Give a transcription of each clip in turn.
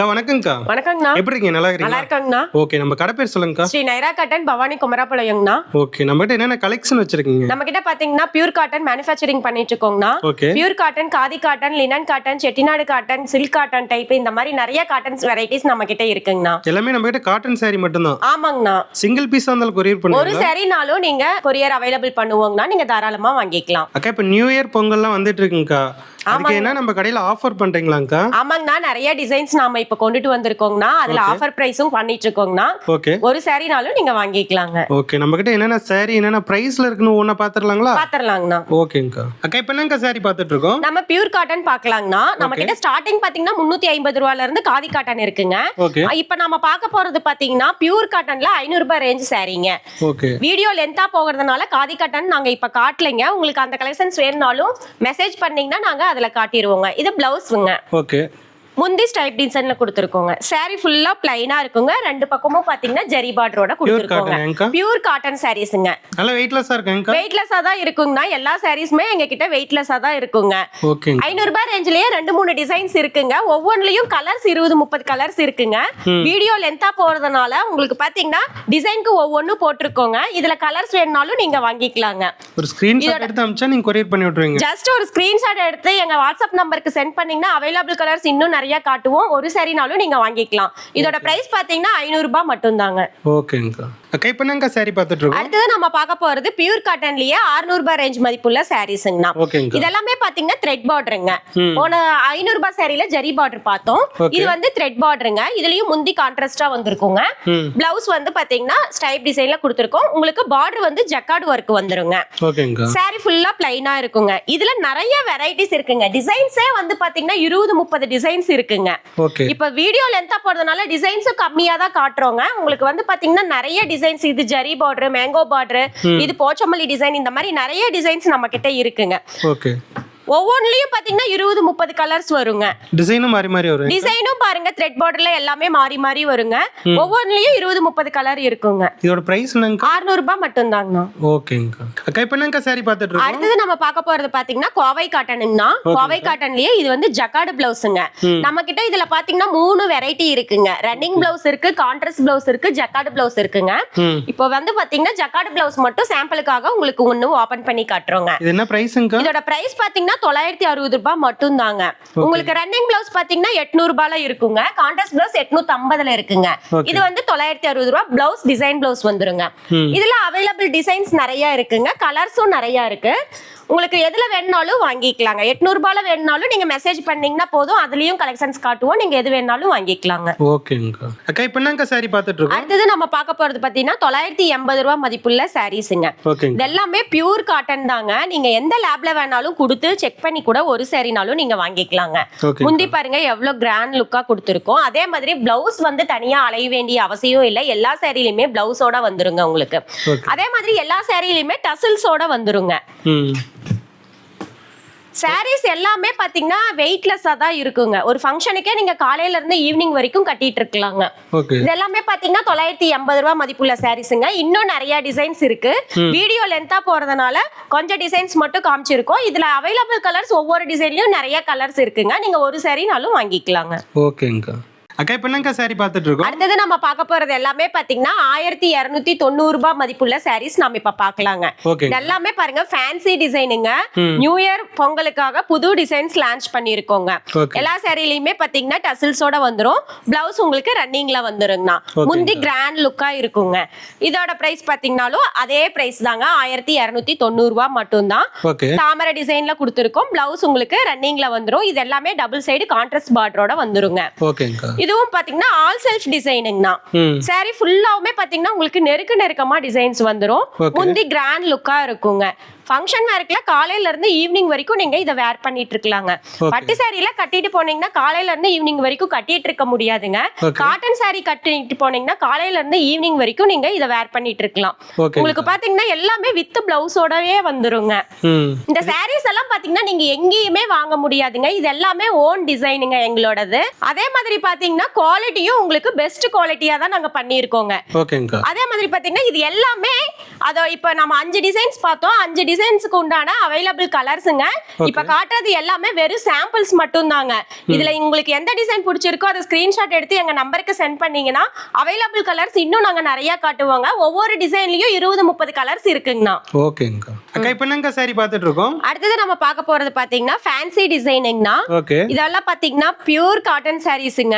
அக்கா வணக்கம்க்கா. வணக்கங்கண்ணா எப்படி இருக்கீங்க நல்லா நல்லா இருக்கீங்களா? இருக்காங்கண்ணா ஓகே நம்ம கடை பேர் சொல்லுங்கக்கா. ஸ்ரீ நைரா காட்டன் பவானி குமராபாளையங்கண்ணா ஓகே நம்ம கிட்ட என்னென்ன கலெக்ஷன் வச்சிருக்கீங்க? நம்ம கிட்ட பாத்தீங்கன்னா பியூர் காட்டன் மேனுஃபேக்சரிங் பண்ணிட்டு இருக்கோங்கண்ணா okay. Pure cotton khadi cotton linen cotton Chettinad cotton silk cotton type இந்த மாதிரி நிறைய காட்டன்ஸ் வெரைட்டிஸ் நம்ம கிட்ட இருக்குங்கண்ணா. எல்லாமே நம்ம கிட்ட காட்டன் saree மட்டும்தான். ஆமாங்கண்ணா. சிங்கிள் பீஸா இருந்தாலும் கொரியர் ஒரு பண்ணுவீங்க சரினாலும் நீங்க கொரியர் அவைலபிள் பண்ணுவோங்கண்ணா. நீங்க தாராளமா வாங்கிக்கலாம். அக்கா இப்போ நியூ இயர் பொங்கல்லாம் வந்துட்டு இருக்குங்கக்கா அதுக்கு என்ன நம்ம கடையில ஆஃபர் பண்றீங்களாங்கக்கா ஆமாங்கண்ணா நிறைய டிசைன்ஸ் நாம இப்ப கொண்டுட்டு வந்திருக்கோங்கண்ணா. அதுல ஆஃபர் பிரைஸும் பண்ணிட்டு இருக்கோங்கண்ணா ஓகே ஒரு சரினாலும் நீங்க வாங்கிக்கலாங்க. ஓகே நம்ம கிட்ட என்னென்ன saree என்னென்ன பிரைஸ்ல இருக்குன்னு ஒண்ணா பாத்துடலாங்களா பாத்திரலாங்கண்ணா. ஓகேங்கக்கா அக்கா இப்போ என்னங்கக்கா saree பார்த்துட்டு இருக்கோம் நம்ம பியூர் காட்டன் பார்க்கலாங்கண்ணா நம்ம கிட்ட ஸ்டார்டிங் பாத்தீங்கன்னா முன்னூத்தி ஐம்பது ரூபால இருந்து காதி காட்டன் இருக்குங்க. இப்ப நம்ம பார்க்க போறது பாத்தீங்கன்னா பியூர் காட்டன்ல ஐநூறு ரூபாய் ரேஞ்ச் சாரீங்க வீடியோ லென்த்தா போகிறதுனால காதி காட்டன் நாங்க இப்ப காட்டலைங்க. உங்களுக்கு அந்த கலெக்ஷன்ஸ் வேணும்னாலும் மெசேஜ் பண்ணீங்கன்னா நாங்க அதுல காட்டிடுவோங்க இது பிளவுஸ்ங்க ஓகே முந்தி ஸ்டைப் டிசைன்ல கொடுத்துருக்கோங்க. saree ஃபுல்லா பிளைனா இருக்குங்க. ரெண்டு பக்கமும் பாத்தீங்கன்னா ஜெரி பார்டரோட கொடுத்துருக்கோங்க. பியூர் காட்டன் சாரீஸ்ங்க நல்லா வெயிட்லெஸ்ஸா இருக்குங்கக்கா வெயிட்லெஸ்ஸா தான் இருக்குங்கண்ணா. எல்லா சாரீஸுமே எங்க கிட்ட வெயிட்லெஸ்ஸா தான் இருக்குங்க. ஐநூறு ரூபாய் ரேஞ்சிலேயே ரெண்டு மூணு டிசைன்ஸ் இருக்குங்க. ஒவ்வொன்றுலயும் கலர்ஸ் இருபது முப்பது கலர்ஸ் இருக்குங்க. வீடியோ லென்த்தா போறதுனால உங்களுக்கு பாத்தீங்கன்னா டிசைனுக்கு ஒவ்வொன்றும் போட்டிருக்கோங்க. இதுல கலர்ஸ் வேணும்னாலும் நீங்க வாங்கிக்கலாங்க. ஒரு ஸ்கிரீன்ஷாட் எடுத்து அமிச்சா நீங்க கொரியர் பண்ணி விட்டுருவீங்க. ஜஸ்ட் ஒரு ஸ்கிரீன்ஷாட் எடுத்து எங்க வாட்ஸ்அப் நம்பருக்கு சென்ட் பண்ணீங்கன்னா அவைலபிள் கலர்ஸ் இன்னும் நிறைய காட்டுவோம். ஒரு சரினாலும் நீங்க வாங்கிக்கலாம். இதோட பிரைஸ் பாத்தீங்கன்னா ஐநூறு ரூபாய் மட்டும்தாங்க. ஓகேங்கக்கா அக்கா இப்போ என்னங்கக்கா saree பார்த்துட்டு இருக்கோம் அடுத்தது நம்ம பார்க்க போறது பியூர் காட்டன்லயே 600 ரூபாய் ரேஞ்ச் மதிப்புள்ள சாரீஸ்ங்கண்ணா ஓகேங்கக்கா இதெல்லாமே பாத்தீங்கன்னா த்ரெட் பார்டருங்க. போன ஐநூறு ரூபாய் சாரியில ஜரி பார்டர் பார்த்தோம். இது வந்து த்ரெட் பார்டருங்க இதுலயும் முந்தி கான்ட்ராஸ்டா வந்திருக்குங்க. பிளவுஸ் வந்து பாத்தீங்கன்னா ஸ்டைப் டிசைன்ல கொடுத்துருக்கோம். உங்களுக்கு பார்டர் வந்து ஜக்கார்டு ஒர்க் வந்துருங்க. ஓகேங்கக்கா சாரி ஃபுல்லா பிளைனா இருக்குங்க. இதுல நிறைய வெரைட்டிஸ் இருக்குங்க. டிசைன்ஸே வந்து பாத்தீங்கன்னா இருபது முப்பது டிசைன்ஸ் இருக்குங்க. இப்ப வீடியோ லென்த்தா போறதுனால டிசைன்ஸும் கம்மியா தான் காட்டுறோங்க. உங்களுக்கு வந்து பாத்தீங்கன்னா நிறைய டிசைன்ஸ் இது ஜரி பார்டர் மேங்கோ பார்டர் இது போச்சமல்லி டிசைன் இந்த மாதிரி நிறைய டிசைன்ஸ் நம்ம கிட்ட இருக்குங்க ஒவ்வொன்றுலயும் பாத்தீங்கன்னா இருபது முப்பது கலர்ஸ் வருங்க. டிசைனும் மாறி மாறி வரும் டிசைனும் பாருங்க த்ரெட் பார்டர்ல எல்லாமே மாறி மாறி வருங்க. ஒவ்வொன்றுலயும் இருபது முப்பது கலர் இருக்குங்க. இதோட பிரைஸ் 600 ரூபாய் மட்டும்தாங்கண்ணா. ஓகேங்கக்கா அக்கா இப்போ என்னங்கக்கா saree பார்த்துட்டு அடுத்தது நம்ம பார்க்க போறது பாத்தீங்கன்னா கோவை காட்டனுங்கண்ணா கோவை காட்டன்லயே இது வந்து ஜக்கார்டு பிளவுஸுங்க நம்ம கிட்ட இதுல பாத்தீங்கன்னா மூணு வெரைட்டி இருக்குங்க. ரன்னிங் பிளவுஸ் இருக்கு கான்ட்ராஸ்ட் பிளவுஸ் இருக்கு ஜக்கார்டு பிளவுஸ் இருக்குங்க. இப்போ வந்து பாத்தீங்கன்னா ஜக்கார்டு பிளவுஸ் மட்டும் சாம்பிளுக்காக உங்களுக்கு ஒண்ணு ஓபன் பண்ணி காட்டுறோங்க. என்ன பிரைஸுங்கக்கா இதோட பிரைஸ் பாத்தீங்கன்னா தொள்ளாயிரத்தி அறுபது ரூபாய் மட்டும் தாங்க உங்களுக்கு ரன்னிங் பிளவுஸ் பாத்தீங்கன்னா எட்நூறு ரூபாய்ல இருக்குங்க. கான்ட்ராஸ்ட் பிளவுஸ் எட்நூத்தி ஐம்பதுல இருக்குங்க. இது வந்து தொள்ளாயிரத்தி அறுபது ரூபாய் பிளவுஸ் டிசைன் பிளவுஸ் வந்துருங்க. ம். இதுல அவைலபிள் டிசைன்ஸ் நிறைய இருக்குங்க. கலர்ஸும் நிறைய இருக்கு. உங்களுக்கு எதுல வேணும்னாலும் வாங்கிக்கலாங்க. எட்நூறு ரூபாய்ல வேணும்னாலும் நீங்க மெசேஜ் பண்ணீங்கன்னா போதும். அதுலயும் கலெக்ஷன்ஸ் காட்டுவோம். நீங்க எது வேணாலும் வாங்கிக்கலாங்க. ஓகேங்கக்கா அக்கா இப்போ saree பார்த்துட்டு இருக்கோம் அடுத்தது நம்ம பார்க்க போறது பாத்தீங்கன்னா தொள்ளாயிரத்தி எண்பது ரூபாய் மதிப்புள்ள சாரீஸுங்க ஓகேங்க. இது எல்லாமே பியூர் காட்டன் தாங்க. நீங்க எந்த லேப்ல வேணாலும் கொடுத்து செக் பண்ணி கூட ஒரு சாரினாலும் நீங்க வாங்கிக்கலாங்க. ஓகே முந்தி பாருங்க எவ்வளவு கிராண்ட் லுக்கா கொடுத்துருக்கோம். அதே மாதிரி பிளவுஸ் வந்து தனியா அலைய வேண்டிய அவசியம் இல்லை. எல்லா சாரிலையுமே பிளவுஸோட வந்துருங்க உங்களுக்கு. அதே மாதிரி எல்லா சாரிலையுமே டசில்ஸோட வந்துருங்க. சாரீஸ் எல்லாமே பாத்தீங்கன்னா வெயிட்லெஸ்ஸா தான் இருக்குங்க. ஒரு ஃபங்க்ஷனுக்கே நீங்க காலையில இருந்து ஈவினிங் வரைக்கும் கட்டிட்டு இருக்கலாங்க. இது எல்லாமே பாத்தீங்கன்னா தொள்ளாயிரத்தி எண்பது ரூபாய் மதிப்புள்ள சாரீஸுங்க இன்னும் நிறைய டிசைன்ஸ் இருக்கு. வீடியோ லென்த்தா போறதுனால கொஞ்சம் டிசைன்ஸ் மட்டும் காமிச்சிருக்கோம். இதுல அவைலபிள் கலர்ஸ் ஒவ்வொரு டிசைன்லயும் நிறைய கலர்ஸ் இருக்குங்க. நீங்க ஒரு சாரினாலும் வாங்கிக்கலாங்க. ஓகேங்கக்கா அக்கா இப்போ என்னங்கக்கா saree பார்த்துட்டு இருக்கோம் அடுத்தது நம்ம பார்க்க போறது எல்லாமே பாத்தீங்கன்னா ஆயிரத்தி இருநூத்தி தொண்ணூறு ரூபாய் மதிப்புள்ள சாரீஸ் நம்ம இப்ப பாக்கலாங்க இது எல்லாமே பாருங்க ஃபேன்சி டிசைனுங்க. நியூ இயர் பொங்கலுக்காக புது டிசைன்ஸ் லான்ச் பண்ணிருக்கோங்க எல்லா சாரிலையுமே பாத்தீங்கன்னா டசில்ஸோட வந்துரும். பிளவுஸ் உங்களுக்கு ரன்னிங்ல வந்துருங்கண்ணா. முந்தி கிராண்ட் லுக்கா இருக்குங்க. இதோட பிரைஸ் பாத்தீங்கன்னாலும் அதே பிரைஸ் தாங்க. ஆயிரத்தி இருநூத்தி தொண்ணூறு ரூபாய் மட்டும்தான். தாமரை டிசைன்ல கொடுத்துருக்கோம். பிளவுஸ் உங்களுக்கு ரன்னிங்ல வந்துரும். இது எல்லாமே டபுள் சைடு கான்ட்ராஸ்ட் பார்டரோட வந்துருங்க. ஓகேங்கக்கா இதுவும் பாத்தீங்கன்னா ஆல் செல்ஃப் டிசைனுங்கண்ணா சாரி ஃபுல்லாவுமே பாத்தீங்கன்னா உங்களுக்கு நெருக்க நெருக்கமா டிசைன்ஸ் வந்துரும். முந்தி கிராண்ட் லுக்கா இருக்குங்க. ஃபங்க்ஷன் வேர்க்குல காலையில இருந்து ஈவினிங் வரைக்கும் நீங்க இதை வேர் பண்ணிட்டு இருக்கலாங்க. பட்டு சாரியில கட்டிட்டு போனீங்கன்னா காலையில இருந்து ஈவினிங் வரைக்கும் கட்டிட்டு இருக்க முடியாதுங்க. காட்டன் சாரி கட்டிட்டு போனீங்கன்னா காலையில இருந்து ஈவினிங் வரைக்கும் நீங்க இதை வேர் பண்ணிட்டு இருக்கலாம். உங்களுக்கு பாத்தீங்கன்னா எல்லாமே வித் பிளவுஸோடவே வந்துருங்க. இந்த சாரீஸ் எல்லாம் பாத்தீங்கன்னா நீங்க எங்கேயுமே வாங்க முடியாதுங்க. இது எல்லாமே ஓன் டிசைனுங்க எங்களோடது. அதே மாதிரி பாத்தீங்கன்னா குவாலிட்டியும் உங்களுக்கு பெஸ்ட் குவாலிட்டியா தான் நாங்க பண்ணியிருக்கோங்க. ஓகேங்கக்கா அதே மாதிரி பாத்தீங்கன்னா இது எல்லாமே அதோ இப்ப நம்ம அஞ்சு டிசைன்ஸ் பார்த்தோம். அஞ்சு டிசைன் டிசைன்ஸ்க்கு உண்டான அவைலபிள் கலர்ஸுங்க இப்ப காட்டுறது எல்லாமே வெறும் சாம்பிள்ஸ் மட்டும் தாங்க இதுல உங்களுக்கு எந்த டிசைன் பிடிச்சிருக்கோ அதை ஸ்கிரீன்ஷாட் எடுத்து எங்க நம்பருக்கு சென்ட் பண்ணீங்கன்னா அவைலபிள் கலர்ஸ் இன்னும் நாங்க நிறைய காட்டுவோங்க. ஒவ்வொரு டிசைன்லயும் இருபது முப்பது கலர்ஸ் இருக்குங்கண்ணா. ஓகேங்கக்கா. அக்கா இப்போ என்னங்கக்கா சாரி பார்த்துட்டு இருக்கோம் அடுத்தது நம்ம பார்க்க போறது பாத்தீங்கன்னா ஃபேன்சி டிசைனிங்னா ஓகே. இதெல்லாம் பாத்தீங்கன்னா பியூர் காட்டன் சாரீஸுங்க.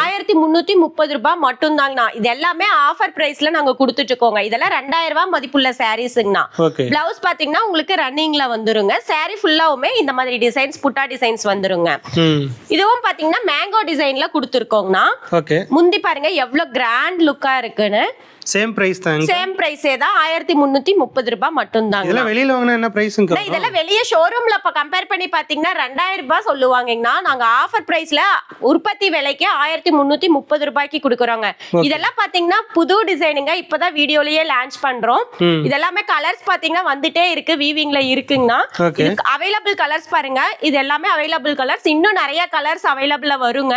ஆயிரத்தி முன்னூத்தி முப்பது ரூபாய் மட்டும் தாங்கண்ணா இது எல்லாமே ஆஃபர் பிரைஸ்ல நாங்க கொடுத்துட்டு இருக்கோங்க இதெல்லாம் ரெண்டாயிரம் ரூபாய் மதிப்புள்ள சாரீஸுங்கண்ணா பிளவுஸ் பாத்தீங்கன்னா உங்களுக்கு ரன்னிங்ல வந்துருங்க. saree ஃபுல்லாவுமே இந்த மாதிரி டிசைன்ஸ் புட்டா டிசைன்ஸ் வந்துருங்க. இதுவும் பாத்தீங்கன்னா மேங்கோ டிசைன்ல கொடுத்துருக்கோங்கண்ணா. முந்தி பாருங்க எவ்வளவு கிராண்ட் லுக்கா இருக்குன்னு. சேம் ப்ரைஸ் தாங்க சேம் பிரைஸே தான் ஆயிரத்தி முன்னூத்தி முப்பது ரூபாய் மட்டும் தாங்க இதெல்லாம் வெளியில வாங்கினா என்ன அண்ணா, இதெல்லாம் வெளிய ஷோரூம்ல இப்ப கம்பேர் பண்ணி பாத்தீங்கன்னா ரெண்டாயிரம் ரூபாய் சொல்லுவாங்கன்னா நாங்க ஆஃபர் பிரைஸ்ல உற்பத்தி விலைக்கு ஆயிரத்தி முன்னூத்தி முப்பது ரூபாய்க்கு கொடுக்குறோங்க. இதெல்லாம் பாத்தீங்கன்னா புது டிசைனுங்க இப்பதான் வீடியோலயே லான்ச் பண்றோம். இதெல்லாமே கலர்ஸ் பாத்தீங்கன்னா வந்துட்டே இருக்கு வீவிங்ல இருக்குங்கண்ணா. ஓகே அவைலபிள் கலர்ஸ் பாருங்க. இது எல்லாமே அவைலபிள் கலர்ஸ் இன்னும் நிறைய கலர்ஸ் அவைலபிளா வருங்க.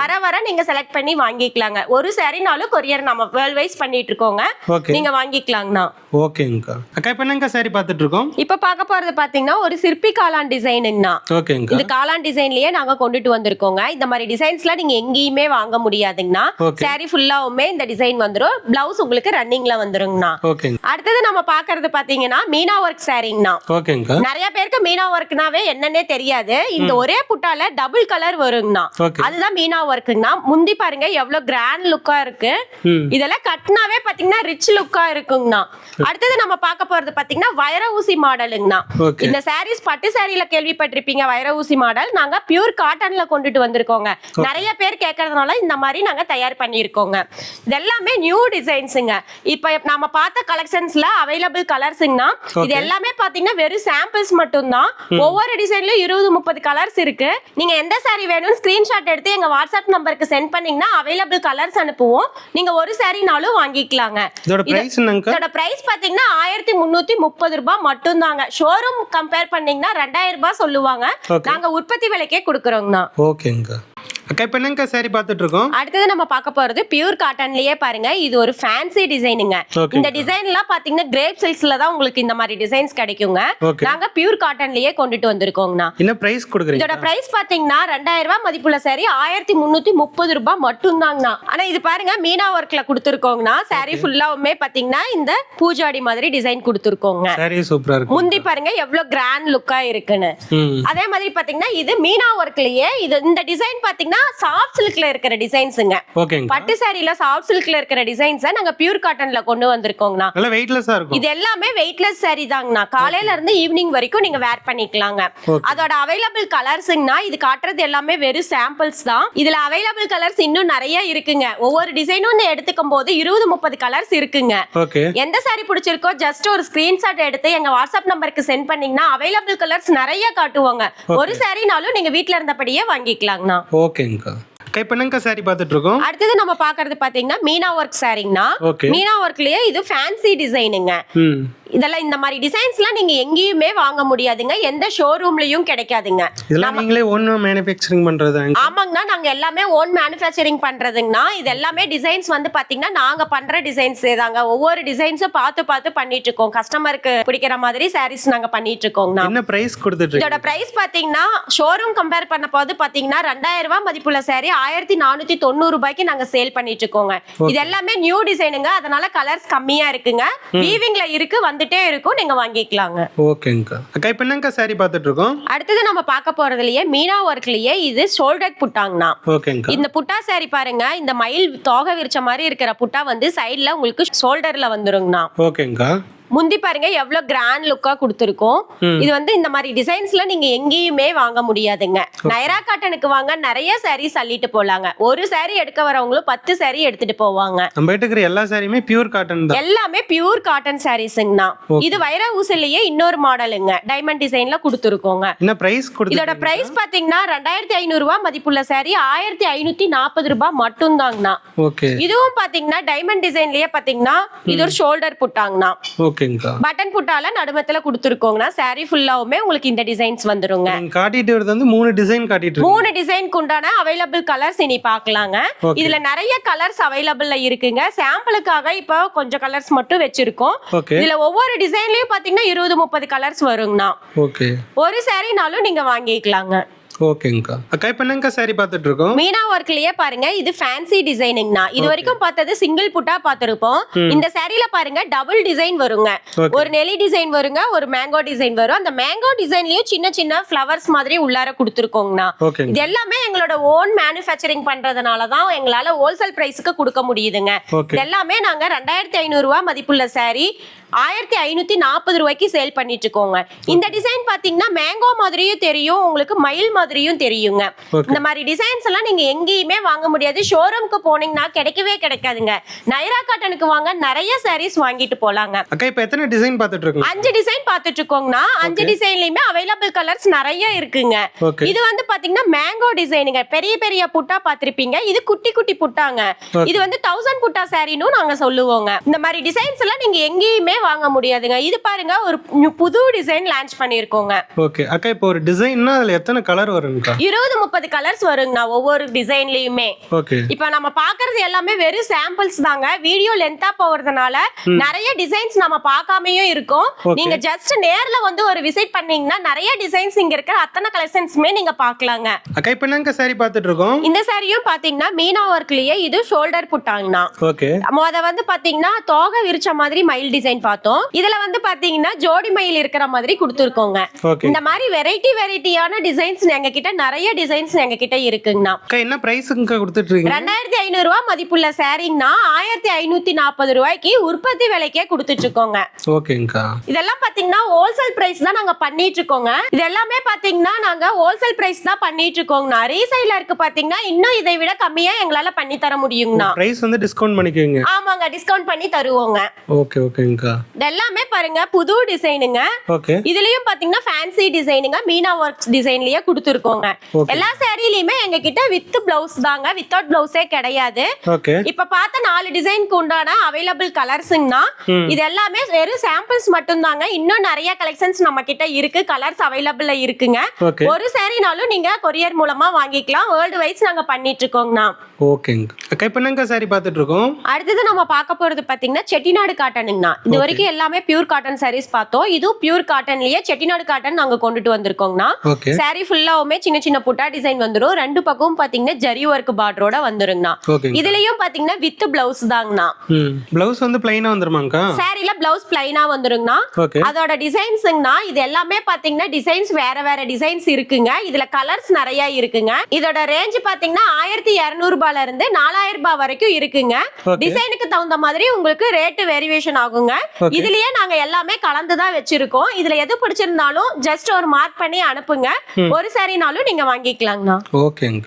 வர வர நீங்க செலக்ட் பண்ணி வாங்கிக்கலாங்க. ஒரு சாரினாலும் கொரியர் நம்ம வேர்ல்ட் வைஸ் பண்ணிட்டு இருக்கோங்க ஓகே. நீங்க வாங்கிக்கலாங்கண்ணா. ஓகேங்கக்கா அக்கா இப்போ என்னங்கக்கா சாரி பார்த்துட்டு இருக்கோம் இப்ப பார்க்க போறது பாத்தீங்கன்னா ஒரு சிற்பி காளான் டிசைனுங்கண்ணா. ஓகேங்கக்கா இது காளான் டிசைன்லயே நாங்க கொண்டுட்டு வந்திருக்கோங்க. இந்த மாதிரி டிசைன்ஸ்லாம் நீங்க எங்கேயுமே வாங்க முடியாதுங்கண்ணா. சாரி ஃபுல்லாவுமே இந்த டிசைன் வந்துரும். பிளவுஸ் உங்களுக்கு ரன்னிங்ல வந்துருங்கண்ணா. ஓகேங்க. அடுத்தது நம்ம பாக்குறது பாத்தீங்கன்னா மீனா ஒர்க் சாரிங்கண்ணா ஓகேங்கக்கா நிறைய பேருக்கு மீனா ஒர்க்னாவே என்னன்னே தெரியாது. இந்த ஒரே புட்டால டபுள் கலர் வருங்கண்ணா. அதுதான் மீனா ஒர்க்குங்கண்ணா முந்தி பாருங்க எவ்வளவு கிராண்ட் லுக்கா இருக்கு. இதெல்லாம் கட்டினாவே பாத்தீங்கன்னா ரிச் லுக்கா இருக்குங்கண்ணா. அடுத்தது நம்ம பார்க்க போறது பாத்தீங்கன்னா வைர ஊசி மாடலுங்கண்ணா. இந்த சாரீஸ் பட்டு சாரியில கேள்விப்பட்டிருப்பீங்க வைர ஊசி மாடல். நாங்க பியூர் காட்டன்ல கொண்டுட்டு வந்திருக்கோங்க. நிறைய பேர் கேட்கறதுனால இந்த மாதிரி நாங்க தயார் பண்ணியிருக்கோங்க. இது எல்லாமே நியூ டிசைன்ஸுங்க இப்ப நம்ம பார்த்த கலெக்ஷன்ஸ்ல அவைலபிள் கலர்ஸுங்கண்ணா இது. எல்லாமே பாத்தீங்கன்னா வெறும் சாம்பிள்ஸ் மட்டும்தான். ஒவ்வொரு டிசைன்லயும் இருபது முப்பது கலர்ஸ் இருக்கு. நீங்க எந்த சாரி வேணும் ஸ்கிரீன்ஷாட் எடுத்து எங்க வாட்ஸ்அப் நம்பருக்கு சென்ட் பண்ணீங்கன்னா அவைலபிள் கலர்ஸ் அனுப்புவோம். நீங்க ஒரு சாரினாலும் வாங்கிக்கலாங்க. இதோட ப்ரைஸ் இதோட பிரைஸ் பாத்தீங்கன்னா ஆயிரத்தி முன்னூத்தி முப்பது ரூபாய் மட்டும்தாங்க. ஷோரூம் கம்பேர் பண்ணீங்கன்னா ரெண்டாயிரம் ரூபாய் சொல்லுவாங்க. நாங்க உற்பத்தி விலைக்கே கொடுக்குறோங்கண்ணா. ஓகேங்கக்கா அக்கா இப்போ என்னங்கக்கா சாரி பார்த்துட்டு இருக்கோம் அடுத்தது நம்ம பார்க்க போறது பியூர் காட்டன்லயே பாருங்க. இது ஒரு ஃபேன்சி டிசைனுங்க இந்த டிசைன்லாம் பாத்தீங்கன்னா கிரேப் சில்க்ஸ்ல தான் உங்களுக்கு இந்த மாதிரி டிசைன்ஸ் கிடைக்குங்க. நாங்க பியூர் காட்டன்லயே கொண்டுட்டு வந்திருக்கோங்கண்ணா. என்ன ப்ரைஸ் கொடுக்குறீங்க? இதோட பிரைஸ் பாத்தீங்கன்னா ரெண்டாயிரம் ரூபாய் மதிப்புள்ள சாரி ஆயிரத்தி முன்னூத்தி முப்பது ரூபாய் மட்டும்தாங்கண்ணா. ஆனா இது பாருங்க மீனா ஒர்க்ல கொடுத்துருக்கோங்கண்ணா. சாரி ஃபுல்லாவுமே பாத்தீங்கன்னா இந்த பூஜாடி மாதிரி டிசைன் கொடுத்துருக்கோங்க. சாரி சூப்பரா இருக்கு முந்தி பாருங்க எவ்வளவு கிராண்ட் லுக்கா இருக்குன்னு. அதே மாதிரி பாத்தீங்கன்னா இது மீனா ஒர்க்லயே இது இந்த டிசைன் பாத்தீங்கன்னா சாஃப்ட் சில்க்ல இருக்கிற டிசைன்ஸுங்க பட்டு சாரில சாஃப்ட் சில்க்ல இருக்கிற டிசைன்ஸை நாங்க பியூர் காட்டன்ல கொண்டு வந்திருக்கோங்கண்ணா. நல்லா வெயிட்லெஸ்ஸா இருக்கும். இது எல்லாமே வெயிட்லெஸ் சாரி தாங்கண்ணா. காலையில இருந்து ஈவினிங் வரைக்கும் நீங்க வேர் பண்ணிக்கலாங்க. அதோட அவைலபிள் கலர்ஸுங்கண்ணா இது காட்டுறது எல்லாமே வெறும் சாம்பிள்ஸ் தான். இதுல அவைலபிள் கலர்ஸ் இன்னும் நிறைய இருக்குங்க. ஒவ்வொரு டிசைனும் எடுத்துக்கும் போது இருபது முப்பது கலர்ஸ் இருக்குங்க. ஓகே எந்த சாரி பிடிச்சிருக்கோ ஜஸ்ட் ஒரு ஸ்கிரீன்ஷாட் எடுத்து எங்க வாட்ஸ்அப் நம்பருக்கு சென்ட் பண்ணீங்கன்னா அவைலபிள் கலர்ஸ் நிறைய காட்டுவாங்க. ஒரு சாரினாலும் நீங்க வீட்ல இருந்தபடியே வாங்கிக்கலாங்கண்ணா. ஓகேங்கக்கா இப்போ என்னங்கக்கா சாரி பார்த்துட்டு இருக்கோம் அடுத்தது நம்ம பாக்குறது பாத்தீங்கன்னா மீனா ஒர்க் சாரிங்கண்ணா மீனா ஒர்க்லயே இது ஃபேன்சி டிசைனுங்க ம். இதெல்லாம் இந்த மாதிரி டிசைன்ஸ்லாம் நீங்க எங்கேயுமே வாங்க முடியாதுங்க. எந்த ஷோரூம்லயும் கிடைக்காதுங்க. இதெல்லாம் நீங்களே ஒன்று மேனுஃபேக்சரிங் பண்ணுறதாங்க ஆமாங்கண்ணா. நாங்க எல்லாமே ஓன் மேனுஃபேக்சரிங் பண்றதுங்கண்ணா. இது எல்லாமே டிசைன்ஸ் வந்து பாத்தீங்கன்னா நாங்க பண்ற டிசைன்ஸ் தாங்க ஒவ்வொரு டிசைன்ஸும் பார்த்து பார்த்து பண்ணிட்டு இருக்கோம் கஸ்டமருக்கு பிடிக்கிற மாதிரி சாரீஸ் நாங்க பண்ணிட்டு இருக்கோங்கண்ணா என்ன ப்ரைஸ் கொடுத்துட்டு இதோட பிரைஸ் பாத்தீங்கன்னா ஷோரூம் கம்பேர் பண்ண போது பாத்தீங்கன்னா ரெண்டாயிரம் ரூபாய் மதிப்புள்ள சாரி ஆயிரத்தி நானூத்தி தொண்ணூறு ரூபாய்க்கு நாங்க சேல் பண்ணிட்டு இருக்கோங்க இது எல்லாமே நியூ டிசைனுங்க அதனால கலர்ஸ் கம்மியா இருக்குங்க. வீவிங்ல இருக்கு. வந்துட்டே இருக்கும் நீங்க வாங்கிக்கலாங்க. ஓகேங்கக்கா அக்கா இப்போ என்னங்கக்கா சாரி பார்த்துட்டு இருக்கோம் அடுத்தது நம்ம பார்க்க போறதுலயே மீனா ஒர்க்லயே இது ஷோல்டர் புட்டாங்கண்ணா. ஓகேங்கக்கா இந்த புட்டா சாரி பாருங்க இந்த மயில் தோகை விரிச்ச மாதிரி இருக்கிற புட்டா வந்து சைடுல உங்களுக்கு ஷோல்டர்ல வந்துருங்கண்ணா. ஓகேங்கக்கா முந்தி பாருங்க எவ்வளவு கிராண்ட் லுக்கா கொடுத்துருக்கோம். இது வந்து இந்த மாதிரி டிசைன்ஸ்ல நீங்க எங்கேயுமே வாங்க முடியாதுங்க. நைரா காட்டனுக்கு வாங்க நிறைய சாரீஸ் அள்ளிட்டு போலாங்க. ஒரு saree எடுக்க வரவங்களும் பத்து saree எடுத்துட்டு போவாங்க. நம்ம கிட்ட இருக்கிற எல்லா சாரியுமே பியூர் காட்டன் தான். எல்லாமே பியூர் காட்டன் சாரீஸுங்கண்ணா இது வைர ஊசிலேயே இன்னொரு மாடலுங்க டைமண்ட் டிசைன்ல கொடுத்துருக்கோங்க. என்ன ப்ரைஸ் இதோட பிரைஸ் பாத்தீங்கன்னா ரெண்டாயிரத்தி ஐநூறு ரூபாய் மதிப்புள்ள saree ஆயிரத்தி ஐநூத்தி நாற்பது ரூபாய் மட்டும்தாங்கண்ணா ஓகே இதுவும் பாத்தீங்கன்னா டைமண்ட் டிசைன்லயே பாத்தீங்கன்னா இது ஒரு ஷோல்டர் புட்டாங்கண்ணா ஓகே ஓகேங்கக்கா பட்டன் புட்டால நடுமத்துல கொடுத்துருக்கோங்கன்னா saree ஃபுல்லாவுமே உங்களுக்கு இந்த டிசைன்ஸ் வந்துருங்க. காட்டிட்டு வரது வந்து மூணு டிசைன் காட்டிட்டு மூணு டிசைனுக்கு உண்டான அவைலபிள் கலர்ஸ் இனி பார்க்கலாங்க. இதுல நிறைய கலர்ஸ் அவைலபிள்ல இருக்குங்க. சாம்பிளுக்காக இப்போ கொஞ்சம் கலர்ஸ் மட்டும் வச்சிருக்கோம். இதுல ஒவ்வொரு டிசைன்லயும் பாத்தீங்கன்னா இருபது முப்பது கலர்ஸ் வருங்கண்ணா. ஒரு சாரினாலும் நீங்க வாங்கிக்கலாங்க. ஓகேங்கக்கா அக்கா இப்போ என்னங்கக்கா saree பார்த்துட்டு இருக்கோம் மீனா ஒர்க்லயே பாருங்க இது ஃபேன்சி டிசைனிங்னா இது வரைக்கும் பார்த்தது சிங்கிள் புட்டா பார்த்திருப்போம். இந்த சாரில பாருங்க டபுள் டிசைன் வருங்க. ஒரு நெலி டிசைன் வருங்க ஒரு மேங்கோ டிசைன் வரும். அந்த மேங்கோ டிசைன்லயும் சின்ன சின்ன ஃப்ளவர்ஸ் மாதிரி உள்ளார கொடுத்துருக்கோங்கண்ணா. இது எல்லாமே எங்களோட ஓன் மேனுஃபேக்சரிங் பண்றதுனால தான் எங்களால ஹோல்சேல் பிரைஸ்க்கு கொடுக்க முடியுதுங்க. இது எல்லாமே நாங்க ரெண்டாயிரத்தி ஐநூறு ரூபாய் மதிப்புள்ள saree ஆயிரத்தி ஐநூத்தி நாற்பது ரூபாய்க்கு சேல் பண்ணிட்டு இருக்கோங்க இந்த டிசைன் பாத்தீங்கன்னா மேங்கோ மாதிரியும் தெரியும். உங்களுக்கு மயில் மாதிரியும் தெரியுங்க. இந்த மாதிரி டிசைன்ஸ் எல்லாம் நீங்க எங்கேயுமே வாங்க முடியாது. ஷோரூம்க்கு போனீங்கன்னா கிடைக்கவே கிடைக்காதுங்க. நைரா காட்டனுக்கு வாங்க நிறைய sarees வாங்கிட்டு போலாங்க. அக்கா இப்போ எத்தனை டிசைன் பார்த்துட்டு இருக்கோம் அஞ்சு டிசைன் பார்த்துட்டு இருக்கோங்கண்ணா. அஞ்சு டிசைன்லயுமே அவைலபிள் கலர்ஸ் நிறைய இருக்குங்க. இது வந்து பாத்தீங்கன்னா மேங்கோ டிசைனுங்க பெரிய பெரிய புட்டா பார்த்திருப்பீங்க. இது குட்டி குட்டி புட்டாங்க. இது வந்து தௌசண்ட் புட்டா சாரின்னு நாங்க சொல்லுவோங்க. இந்த மாதிரி டிசைன்ஸ் எல்லாம் நீங்க எங்கேயுமே வாங்க முடியாதுங்க. இது பாருங்க ஒரு புது டிசைன் லான்ச் பண்ணிருக்கோங்க ஓகே அக்கா இப்போ ஒரு டிசைன்னா அதுல எத்தனை கலர் வருங்கக்கா இருபது முப்பது கலர்ஸ் வருங்கண்ணா ஒவ்வொரு டிசைன்லயுமே ஓகே இப்ப நம்ம பாக்குறது எல்லாமே வெறும் சாம்பிள்ஸ் தாங்க. வீடியோ லென்த்தா போறதுனால நிறைய டிசைன்ஸ் நம்ம பார்க்காமயும் இருக்கோம். நீங்க ஜஸ்ட் நேர்ல வந்து ஒரு விசிட் பண்ணீங்கன்னா நிறைய டிசைன்ஸ் இங்க இருக்கிற அத்தனை கலெக்ஷன்ஸுமே நீங்க பார்க்கலாங்க. அக்கா இப்போ saree பார்த்துட்டு இருக்கோம் இந்த சாரியும் பாத்தீங்கன்னா மீனா ஒர்க்லயே இது ஷோல்டர் புட்டாங்கண்ணா ஓகே மொத வந்து பாத்தீங்கன்னா தோகை விரிச்ச மாதிரி மயில் டிசைன் பார்த்தோம். இதுல வந்து பாத்தீங்கன்னா ஜோடி மயில் இருக்கிற மாதிரி கொடுத்துருக்கோங்க. இந்த மாதிரி வெரைட்டி வெரைட்டியான டிசைன்ஸ் எங்க கிட்ட நிறைய டிசைன்ஸ் எங்க கிட்ட இருக்குங்கண்ணா என்ன ப்ரைஸுங்கக்கா கொடுத்துட்டு இருக்கீங்க ரெண்டாயிரத்தி ஐநூறு ரூபாய் மதிப்புள்ள சாரீங்கன்னா ஆயிரத்தி ஐநூத்தி நாற்பது ரூபாய்க்கு உற்பத்தி விலைக்கே கொடுத்துட்டு இருக்கோங்க ஓகேங்கக்கா. இதெல்லாம் பாத்தீங்கன்னா ஹோல்சேல் பிரைஸ் தான் நாங்க பண்ணிட்டு இருக்கோங்க இது எல்லாமே பாத்தீங்கன்னா நாங்க ஹோல்சேல் பிரைஸ் தான் பண்ணிட்டு இருக்கோங்கண்ணா ரீசைல இருக்கு பாத்தீங்கன்னா இன்னும் இதை விட கம்மியா எங்களால பண்ணி தர முடியுங்கண்ணா. ப்ரைஸ் வந்து டிஸ்கவுண்ட் பண்ணிக்குவீங்க ஆமாங்க டிஸ்கவுண்ட் பண்ணி தருவோங்க. ஓகே ஓகேங்கக்கா. இது எல்லாமே பாருங்க புது டிசைனுங்க ஓகே. இதுலயும் பாத்தீங்கன்னா ஃபேன்சி டிசைனுங்க மீனா ஒர்க்ஸ் டிசைன்லயே கொடுத்துருக்கோங்க. எல்லா சாரிலையுமே எங்க கிட்ட வித் பிளவுஸ் தாங்க வித்தவுட் பிளவுஸே கிடையாது. இப்ப பார்த்த நாலு டிசைனுக்கு உண்டான அவைலபிள் கலர்ஸ்ங்கண்ணா. இது எல்லாமே வெறும் சாம்பிள்ஸ் மட்டும் தாங்க இன்னும் நிறைய கலெக்ஷன்ஸ் நம்ம கிட்ட இருக்கு கலர்ஸ் அவைலபிள்ல இருக்குங்க. ஒரு சாரினாலும் நீங்க கொரியர் மூலமா வாங்கிக்கலாம். வேர்ல்டு வைஸ் நாங்க பண்ணிட்டு இருக்கோங்கண்ணா ஓகேங்க இப்போ என்னங்கக்கா saree பார்த்துட்டு இருக்கோம்? அடுத்தது நம்ம பார்க்க போறது பாத்தீங்கன்னா செட்டிநாடு காட்டனுங்கண்ணா இது வரைக்கும் எல்லாமே பியூர் காட்டன் sarees பார்த்தோம். இதுவும் பியூர் காட்டன்லயே செட்டிநாடு காட்டன் நாங்க கொண்டுட்டு வந்திருக்கோங்கண்ணா ஓகே saree ஃபுல்லாவுமே சின்ன சின்ன புட்டா டிசைன் வந்துரும். ரெண்டு பக்கமும் பாத்தீங்கன்னா ஜரி ஒர்க் பார்டரோட வந்துருங்கண்ணா. இதுலயும் பாத்தீங்கன்னா வித் பிளவுஸ் தாங்கண்ணா. ப்ளவுஸ் வந்து பிளைனாக வந்துருமாங்கக்கா சாரில பிளவுஸ் பிளைனா வந்துருங்கண்ணா. அதோட டிசைன்ஸுங்கண்ணா இது எல்லாமே பாத்தீங்கன்னா டிசைன்ஸ் வேற வேற டிசைன்ஸ் இருக்குங்க. இதுல கலர்ஸ் நிறைய இருக்குங்க. இதோட ரேஞ்ச் பாத்தீங்கன்னா ஆயிரத்தி இருநூறு ரூபாயில இருந்து நாலாயிரம் ரூபாய் வரைக்கும் இருக்குங்க. டிசைனுக்கு தகுந்த மாதிரி உங்களுக்கு ரேட் வேரியேஷன் ஆகுங்க. இதுலயே நாங்க எல்லாமே கலந்து தான் வச்சிருக்கோம். இதுல எது பிடிச்சிருந்தாலும் ஜஸ்ட் ஒரு மார்க் பண்ணி அனுப்புங்க. ஒரு மாதிரினாலும் நீங்க வாங்கிக்கலாங்கண்ணா. ஓகேங்க.